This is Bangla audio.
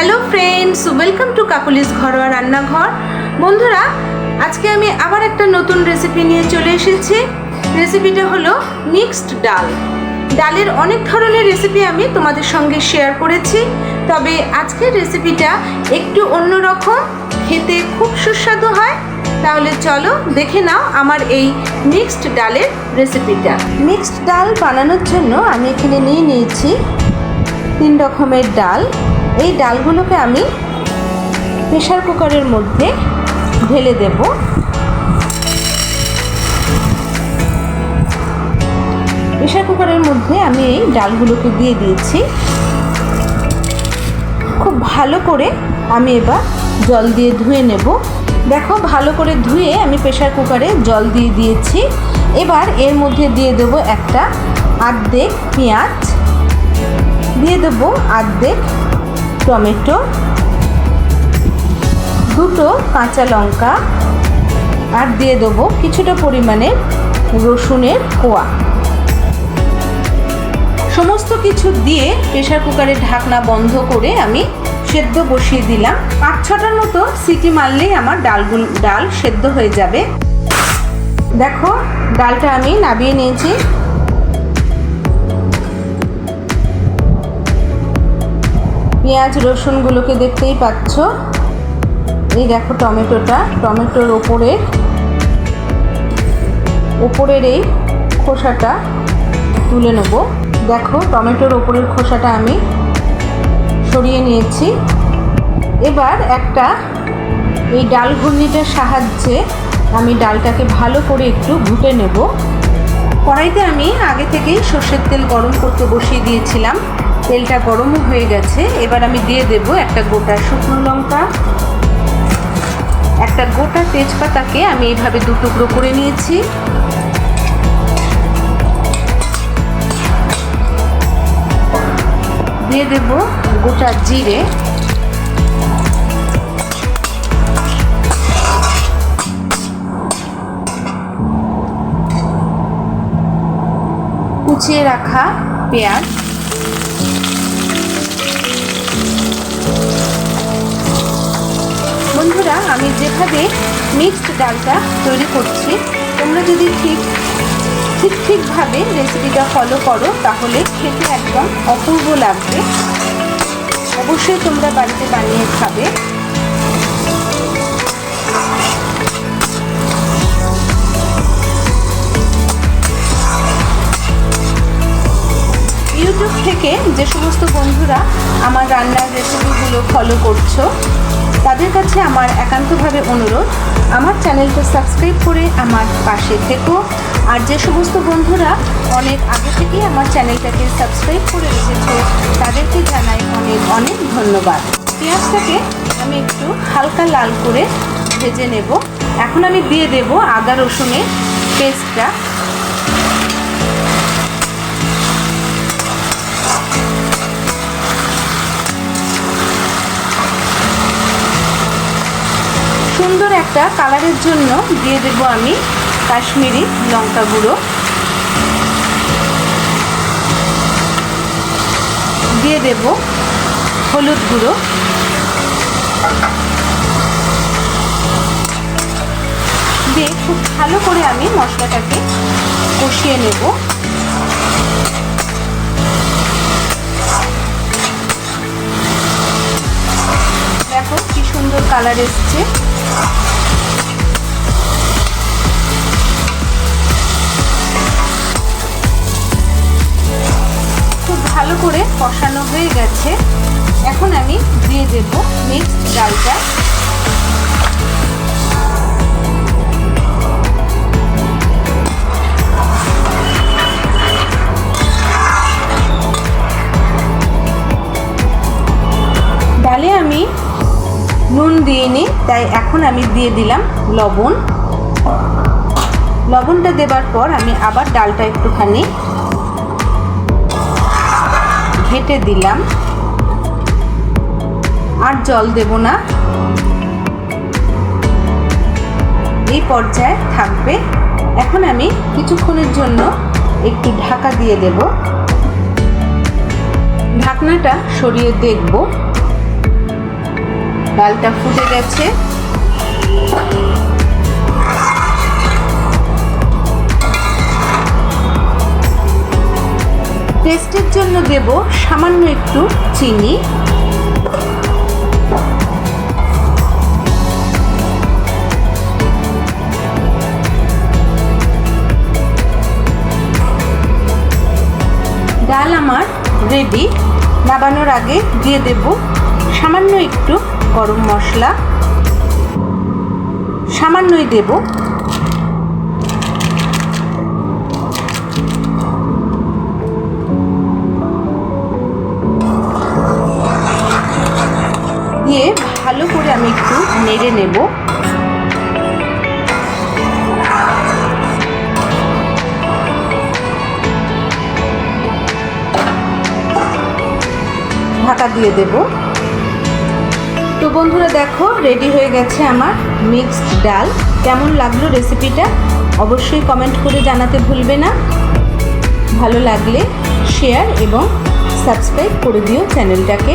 Hello friends welcome to Kakuli's ঘরোয়া রান্নাঘর। বন্ধুরা, আজকে আমি আবার একটা নতুন রেসিপি নিয়ে চলে এসেছি। রেসিপিটা হলো মিক্সড ডাল। ডালের অনেক ধরনের রেসিপি আমি তোমাদের সঙ্গে শেয়ার করেছি। তবে আজকের রেসিপিটা একটু অন্যরকম, খেতে খুব সুস্বাদু হয়। তাহলে চলো দেখে নাও আমার এই মিক্সড ডালের রেসিপিটা মিক্সড ডাল বানানোর জন্য আমি এখানে নিয়ে নিয়েছি তিন রকমের ডাল। এই ডালগুলোকে আমি প্রেশার কুকারের মধ্যে ঢেলে দেব। প্রেশার কুকারের মধ্যে আমি এই ডালগুলোকে দিয়ে দিয়েছি। খুব ভালো করে আমি এবার জল দিয়ে ধুয়ে নেব। দেখো, ভালো করে ধুয়ে আমি প্রেশার কুকারে জল দিয়ে দিয়েছি। এবার এর মধ্যে দিয়ে দেব একটা আর্ধেক পেঁয়াজ। দিয়ে দেবো আর্ধেক টমেটো, দুটো কাঁচা লঙ্কা, আর দিয়ে দেবো কিছুটা পরিমাণে রসুনের কোয়া। সমস্ত কিছু দিয়ে প্রেশার কুকারে ঢাকনা বন্ধ করে আমি সেদ্ধ বসিয়ে দিলাম। পাঁচ ছটার মতো সিটি মারলেই আমার ডালগুলো, ডাল সেদ্ধ হয়ে যাবে। দেখো, ডালটা আমি নাবিয়ে নিয়েছি। পেঁয়াজ, রসুনগুলোকে দেখতেই পাচ্ছ। এই দেখো টমেটোটা। টমেটোর ওপরে, ওপরের এই খোসাটা তুলে নেব। দেখো, টমেটোর ওপরের খোসাটা আমি সরিয়ে নিয়েছি। এবার একটা এই ডাল ঘূর্ণিটার সাহায্যে আমি ডালটাকে ভালো করে একটু ঘুটে নেব। কড়াইতে আমি আগে থেকেই সর্ষের তেল গরম করতে বসিয়ে দিয়েছিলাম। তেলটা গরমও হয়ে গেছে। এবার আমি দিয়ে দেব একটা গোটা শুকনো লঙ্কা। একটা গোটা তেজপাতাকে আমি এইভাবে দু টুকরো করে নিয়েছি। দিয়ে দেব গোটা জিরে। কুচিয়ে রাখা পেঁয়াজ। বন্ধুরা, আমি যেভাবে মিক্সড ডালটা তৈরি করছি, তোমরা যদি ঠিক ঠিক, ঠিকভাবে রেসিপিটা ফলো করো, তাহলে খেতে একদম অপূর্ব লাগবে। অবশ্যই তোমরা বাড়িতে বানিয়ে খাবে। ইউটিউব থেকে যে সমস্ত বন্ধুরা আমার রান্নার রেসিপিগুলো ফলো করছ তাদের কাছে আমার একান্তভাবে অনুরোধ, আমার চ্যানেলটা সাবস্ক্রাইব করে আমার পাশে থেকো। আর যে সমস্ত বন্ধুরা অনেক আগে থেকেই আমার চ্যানেলটাকে সাবস্ক্রাইব করে রেখেছো, তাদেরকে জানাই অনেক অনেক ধন্যবাদ। পেঁয়াজটাকে আমি একটু হালকা লাল করে ভেজে নেব। এখন আমি দিয়ে দেব আদা রসুনের পেস্টটা। সুন্দর একটা কালারের জন্য দিয়ে দেব আমি কাশ্মীরি লঙ্কা গুঁড়ো। দিয়ে দেব হলুদ গুঁড়ো। দিয়ে খুব ভালো করে আমি মশলাটাকে কষিয়ে নেব। দেখো কি সুন্দর কালার এসছে। করে কষানো হয়ে গেছে। এখন আমি দিয়ে দেব মিক্সড ডালটা। ডালে আমি নুন দিইনি, তাই এখন আমি দিয়ে দিলাম লবণ। লবণটা দেবার পর আমি আবার ডালটা একটুখানি ঘেটে দিলাম। আর জল দেব না। এই পর্যায়ে থাকবে। এখন আমি কিছুক্ষণের জন্য একটু ঢাকা দিয়ে দেব। ঢাকনাটা সরিয়ে দেখব। ডালটা ফুটে গেছে। টেস্টের জন্য দেব সামান্য একটু চিনি। ডাল আমার রেডি নাবানোর আগে দিয়ে দেব সামান্য একটু গরম মশলা। সামান্যই দেব নেব। ঢাকা দিয়ে দেব। তো বন্ধুরা দেখো রেডি হয়ে গেছে আমার মিক্সড ডাল। কেমন লাগল রেসিপিটা অবশ্যই কমেন্ট করে জানাতে ভুলবে না। ভালো লাগলে শেয়ার এবং সাবস্ক্রাইব করে দিও চ্যানেলটাকে